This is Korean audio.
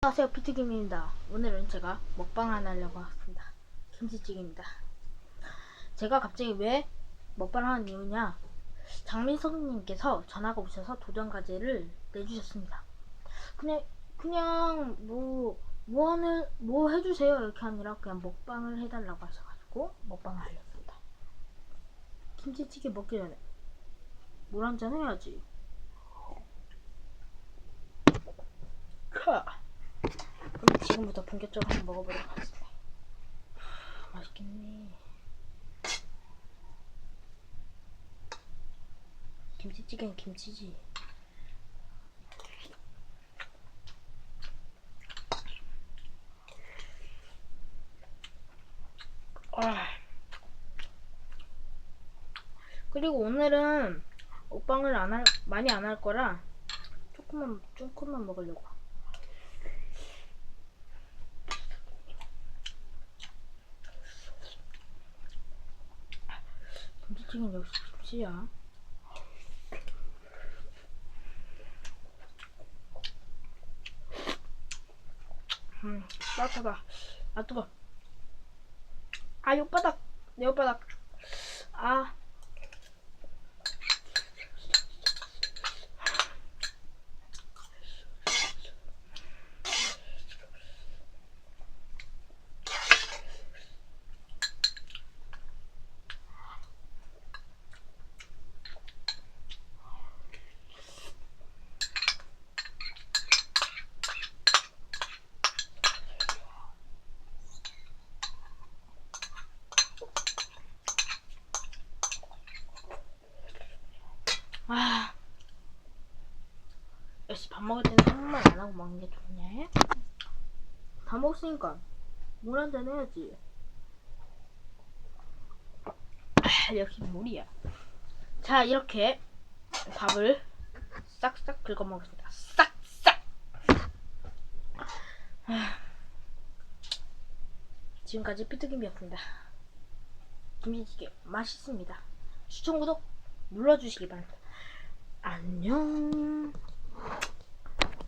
안녕하세요 피트김입니다. 오늘은 제가 먹방 하나 하려고 왔습니다. 김치찌개입니다. 제가 갑자기 왜 먹방을 하는 이유냐? 장민석님께서 전화가 오셔서 도전 과제를 내주셨습니다. 그냥 그냥 뭐 뭐 하는 뭐 해주세요. 이렇게 아니라 그냥 먹방을 해달라고 하셔가지고 먹방을 하려습니다. 김치찌개 먹기 전에 물 한 잔 해야지 지금부터 본격적으로 한번 먹어보도록 하겠습니다. 맛있겠네. 김치찌개는 김치지. 아. 그리고 오늘은 먹방을 안 할, 많이 안 할 거라 조금만, 조금만 먹으려고. 김치찌개는 역시 김치야. 음, 따뜻하다. 아, 뜨거. 아, 옆바닥. 내 옆바닥. 아. 아. 역시 밥 먹을 때는 한번 안 하고 먹는 게 좋냐? 다 먹었으니까 물 한잔 해야지. 아, 역시 물이야. 자, 이렇게 밥을 싹싹 긁어 먹습니다. 싹싹! 아. 지금까지 피트김이었습니다. 김치찌개 맛있습니다. 추천 구독 눌러주시기 바랍니다. 안녕.